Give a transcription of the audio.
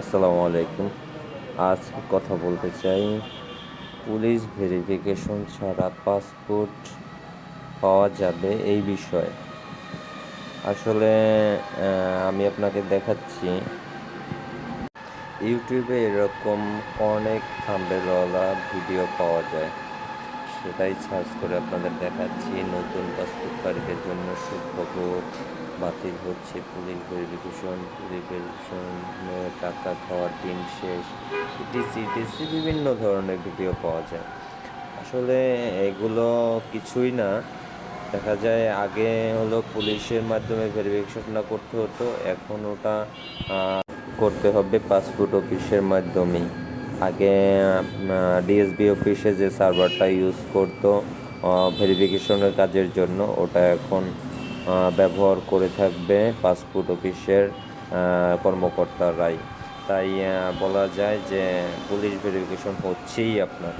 আসসালামু আলাইকুম। আজ কথা বলতে চাই। পুলিশ ভেরিফিকেশন ছাড়া পাসপোর্ট পাওয়া যাবে এই বিষয়ে। আসলে আমি আপনাকে দেখাচ্ছি। ইউটিউবে এরকম অনেক থাম্বেলওয়ালা ভিডিও পাওয়া যায়। সেটাই সার্চ করে আপনাদের দেখাচ্ছি নতুন পাসপোর্টকারীদের জন্য সুখবর বাতিল হচ্ছে পুলিশ ভেরিফিকেশন পুলিশ ভেরিফিকেশনে টাকা খাওয়ার দিন শেষ ইটিসি ইটিসি বিভিন্ন ধরনের ভিডিও পাওয়া যায়। আসলে এগুলো কিছুই না। দেখা যায় আগে হলো পুলিশের মাধ্যমে ভেরিফিকেশনটা করতে হতো, এখন ওটা করতে হবে পাসপোর্ট অফিসের মাধ্যমেই। আগে ডিএসবি অফিসে যে সার্ভারটা ইউজ করতো ভেরিফিকেশনের কাজের জন্য ওটা এখন ব্যবহার করে থাকবে পাসপোর্ট অফিসের কর্মকর্তারাই। তাই বলা যায় যে পুলিশ ভেরিফিকেশন হচ্ছেই আপনার।